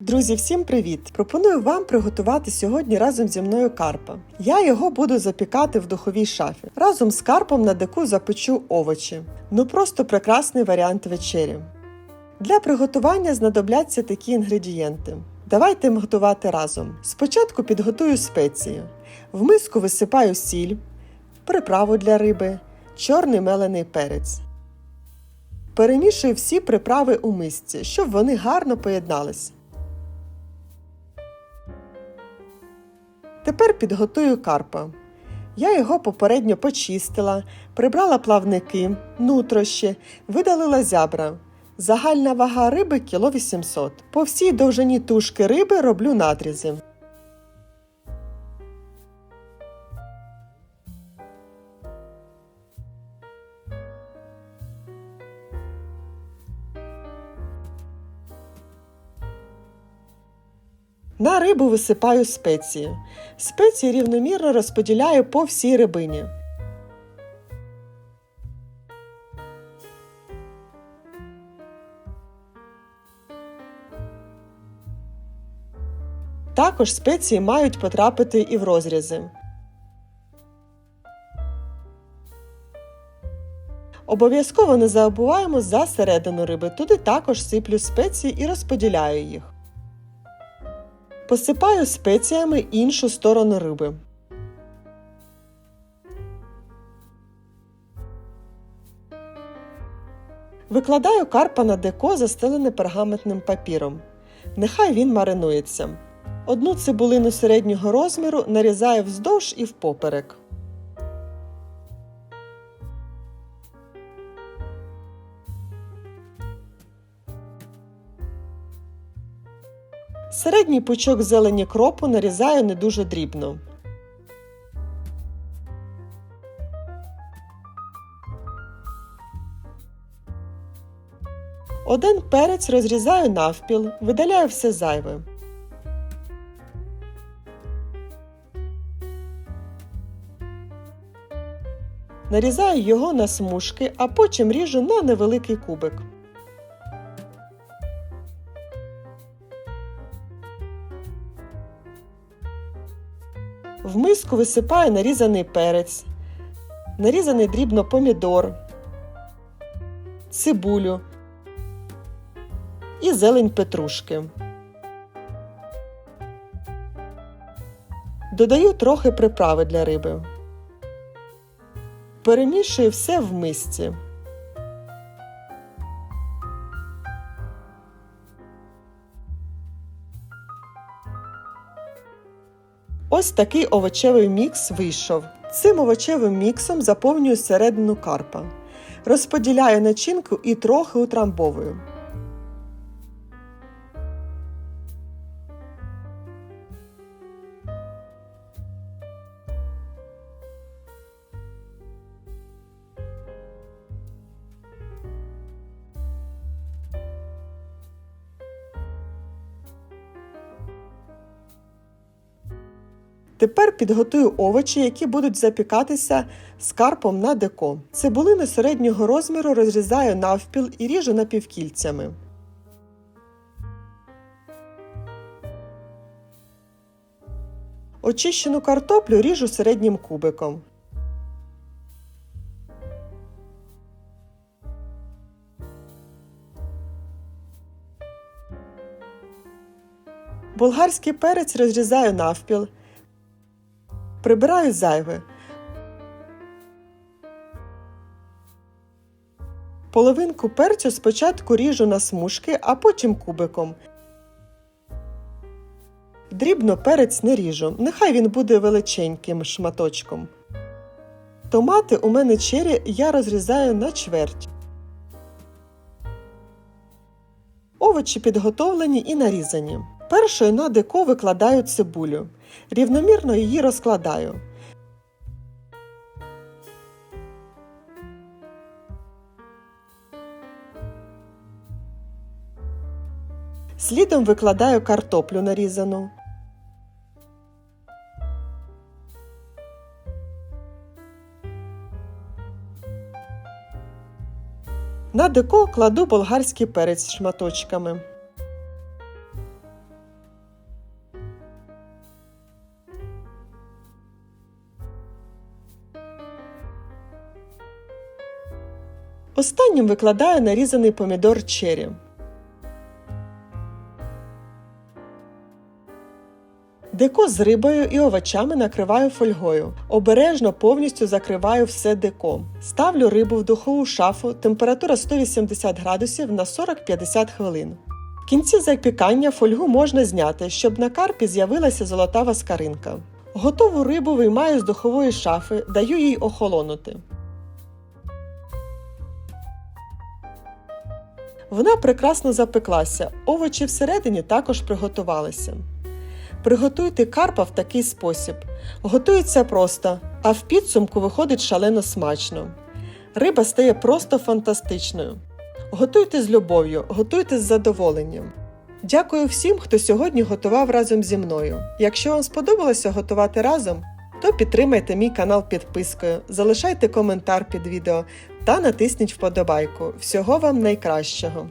Друзі, всім привіт! Пропоную вам приготувати сьогодні разом зі мною карпа. Я його буду запікати в духовій шафі. Разом з карпом на деку запечу овочі. Ну просто прекрасний варіант вечері. Для приготування знадобляться такі інгредієнти. Давайте готувати разом. Спочатку підготую спеції. В миску висипаю сіль, приправу для риби, чорний мелений перець. Перемішую всі приправи у мисці, щоб вони гарно поєднались. Тепер підготую карпа. Я його попередньо почистила, прибрала плавники, нутрощі, видалила зябра. Загальна вага риби кіло 800. По всій довжині тушки риби роблю надрізи. На рибу висипаю спеції. Спеції рівномірно розподіляю по всій рибині. Також спеції мають потрапити і в розрізи. Обов'язково не забуваємо за середину риби. Туди також сиплю спеції і розподіляю їх. Посипаю спеціями іншу сторону риби. Викладаю карпа на деко, застелене пергаментним папіром. Нехай він маринується. Одну цибулину середнього розміру нарізаю вздовж і впоперек. Середній пучок зелені кропу нарізаю не дуже дрібно. Один перець розрізаю навпіл, видаляю все зайве. Нарізаю його на смужки, а потім ріжу на невеликий кубик. В миску висипаю нарізаний перець, нарізаний дрібно помідор, цибулю і зелень петрушки. Додаю трохи приправи для риби. Перемішую все в мисці. Ось такий овочевий мікс вийшов. Цим овочевим міксом заповнюю середину карпа. Розподіляю начинку і трохи утрамбовую. Тепер підготую овочі, які будуть запікатися з карпом на деко. Цибулину середнього розміру розрізаю навпіл і ріжу напівкільцями. Очищену картоплю ріжу середнім кубиком. Болгарський перець розрізаю навпіл. Прибираю зайве. Половинку перцю спочатку ріжу на смужки, а потім кубиком. Дрібно перець не ріжу, нехай він буде величеньким шматочком. Томати у мене чері я розрізаю на чверть. Овочі підготовлені і нарізані. Першою на деко викладаю цибулю. Рівномірно її розкладаю. Слідом викладаю картоплю нарізану. На деко кладу болгарський перець шматочками. Останнім викладаю нарізаний помідор чері. Деко з рибою і овочами накриваю фольгою. Обережно повністю закриваю все деко. Ставлю рибу в духову шафу, температура 180 градусів на 40-50 хвилин. В кінці запікання фольгу можна зняти, щоб на карпі з'явилася золотава скаринка. Готову рибу виймаю з духової шафи, даю їй охолонути. Вона прекрасно запеклася, овочі всередині також приготувалися. Приготуйте карпа в такий спосіб. Готується просто, а в підсумку виходить шалено смачно. Риба стає просто фантастичною. Готуйте з любов'ю, готуйте з задоволенням. Дякую всім, хто сьогодні готував разом зі мною. Якщо вам сподобалося готувати разом, то підтримайте мій канал підпискою, залишайте коментар під відео та натисніть вподобайку. Всього вам найкращого!